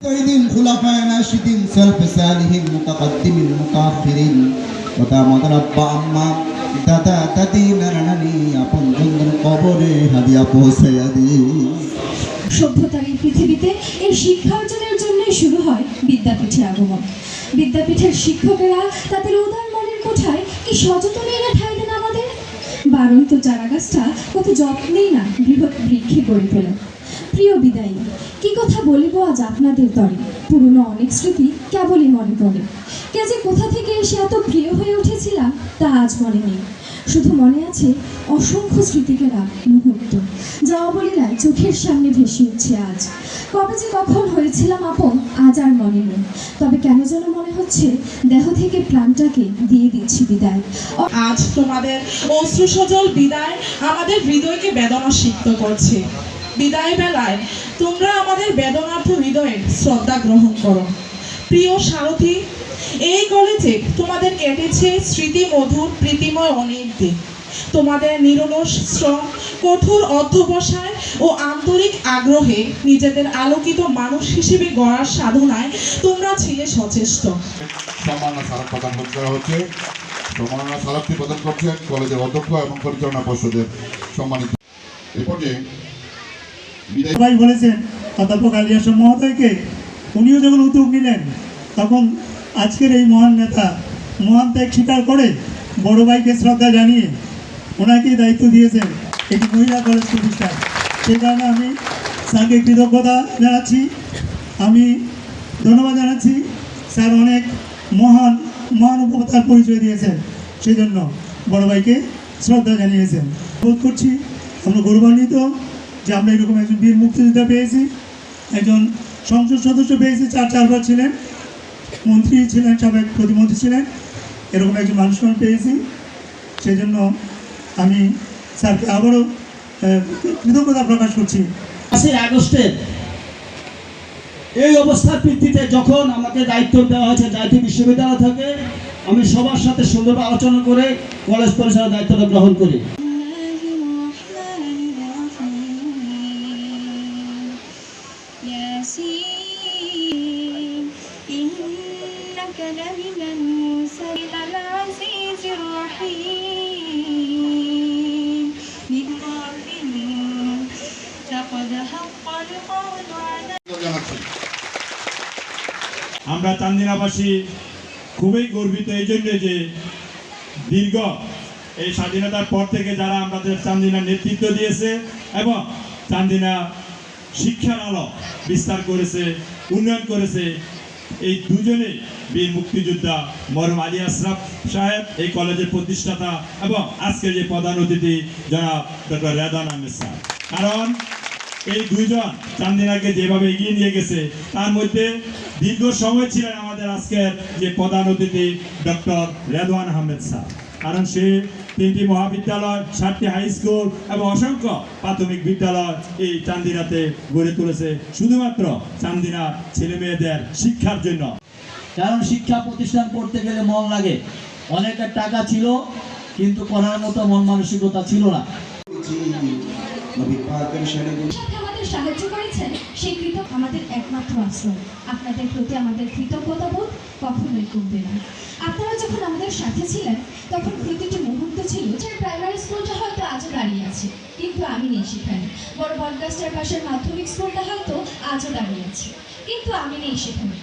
কয়েদিন খুলাফায় রাশিদিন সালফে সালিহিন মুতাকাদ্দিমিন মুতাখিরিন ওটা আমাদের আব্বা, আম্মা, দাদা, দাদি নানানি আপন জনগণ কবরে হাদিয়া পৌঁছাইয়া দি সভ্যতার এই পৃথিবীতে এই শিক্ষা অর্জনের জন্যই শুরু হয় বিদ্যাপীঠে আগমন। বিদ্যাপীঠের শিক্ষকেরা তাদের উদার মনের কোঠায় কি সযতনে এনে ঠাই দেন আমাদের? বারন্ত চারাগাছটা কত যত্নেই না বৃহৎ বৃক্ষে গড়ে ফেলেন প্রিয় বিদায়ী, কি কথা বলিব আজ আপনাদের তরে পুরনো অনেক স্মৃতি কেবলই মনে পড়ে। কে যে কোথা থেকে এসে এত প্রিয় হয়ে উঠেছিলাম তা আজ মনে নেই। শুধু মনে আছে অসংখ্য স্মৃতিকেরা মুহূর্ত, যা অবলীলায় চোখের সামনে ভেসে উঠছে আজ। কবে যে কখন হয়েছিলাম আপন আজ আর মনে নেই। তবে কেন যেন মনে হচ্ছে দেহ থেকে প্রাণটাকে দিয়ে দিচ্ছি বিদায়। আজ তোমাদের অশ্রুসজল বিদায় আমাদের হৃদয়কে বেদনা সিক্ত করছে। বিদায় বেলায় তোমরা আমাদের বেদনার্থ হৃদয়ের শ্রদ্ধা গ্রহণ করো। প্রিয় সারথী, এই কলেজে তোমাদের কেটেছে স্মৃতি মধুর প্রীতিময় অনেক দিন তোমাদের নিরলস শ্রম, কঠোর অধ্যবসায় ও আন্তরিক আগ্রহে নিজেদের আলোকিত মানুষ হিসেবে গড়ার সাধনায় তোমরা ছিলে সচেষ্ট। সম্মাননা স্মারক প্রদান করা কলেজের অধ্যক্ষ এবং পরিচালনা পর্ষদের সম্মানিত। সবাই বলেছেন অধ্যাপক আলিয়াসম মহোদয়কে। উনিও যখন উদ্যোগ নিলেন, তখন আজকের এই মহান নেতা মহান ত্যাগ স্বীকার করে বড় ভাইকে শ্রদ্ধা জানিয়ে ওনাকেই দায়িত্ব দিয়েছেন এটি মহিলা কলেজ প্রতিষ্ঠান। সেই কারণে আমি স্যারকে কৃতজ্ঞতা জানাচ্ছি। আমি ধন্যবাদ জানাচ্ছি। স্যার অনেক মহান মহান উপতার পরিচয় দিয়েছেন। সেই জন্য বড় ভাইকে শ্রদ্ধা জানিয়েছেন। বোধ করছি, আমরা গৌরবান্বিত যে আমরা এরকম একজন বীর মুক্তিযোদ্ধা পেয়েছি, একজন সংসদ সদস্য পেয়েছি, চার চারবার ছিলেন, মন্ত্রী ছিলেন, সাবেক প্রতিমন্ত্রী ছিলেন, এরকম একজন মানুষ পেয়েছি। সেই জন্য আমি স্যারকে আবারও কৃতজ্ঞতা প্রকাশ করছি। পাঁচই আগস্টের এই অবস্থার ভিত্তিতে যখন আমাকে দায়িত্ব দেওয়া হয়েছে জাতীয় বিশ্ববিদ্যালয় থেকে, আমি সবার সাথে সুন্দরভাবে আলোচনা করে কলেজ পরিচালনার দায়িত্বটা গ্রহণ করি। إنك لمن المرسلين العزيز الرحيم للغافلين لقد حق القول على জানাচ্ছি আমরা চান্দিনাবাসী খুবই গর্বিত এই জন্য যে দীর্ঘ এই স্বাধীনতার পর থেকে যারা আমাদের চান্দিনা নেতৃত্ব দিয়েছে এবং চান্দিনা শিক্ষার আলো বিস্তার করেছে উন্নয়ন করেছে এই দুজনেই বীর মুক্তিযোদ্ধা মরম আলী আশরাফ সাহেব, এই কলেজের প্রতিষ্ঠাতা এবং আজকের যে প্রধান অতিথি জনাব ডক্টর রেদান আহমেদ স্যার। কারণ এই দুইজন চান্দিনাকে যেভাবে এগিয়ে নিয়ে গেছে, তার মধ্যে দীর্ঘ সময় ছিলেন আমাদের আজকের যে প্রধান অতিথি ডক্টর রেদওয়ান আহমেদ স্যার। কারণ সে তিনটি মহাবিদ্যালয় সাতটি হাই স্কুল এবং অসংখ্য প্রাথমিক বিদ্যালয় এই চান্দিনাতে গড়ে তুলেছে শুধুমাত্র চান্দিনা ছেলে মেয়েদের শিক্ষার জন্য। কারণ শিক্ষা প্রতিষ্ঠান করতে গেলে মন লাগে। অনেকের টাকা ছিল কিন্তু করার মতো মন মানসিকতা ছিল না। নবী পাকের শানে সাথে আমাদের সাহায্য করেছেন সেই কৃত আমাদের একমাত্র আশ্রয়। আপনাদের প্রতি আমাদের কৃতজ্ঞতা বোধ কখনোই কমবে না। আপনারা যখন আমাদের সাথে ছিলেন তখন প্রতিটি ছিল যে প্রাইমারি স্কুলটা হয়তো আজও দাঁড়িয়ে আছে, কিন্তু আমি নেই সেখানে। বড় বটগাছটার পাশের মাধ্যমিক স্কুলটা হয়তো আজও দাঁড়িয়ে আছে, কিন্তু আমি নেই সেখানে।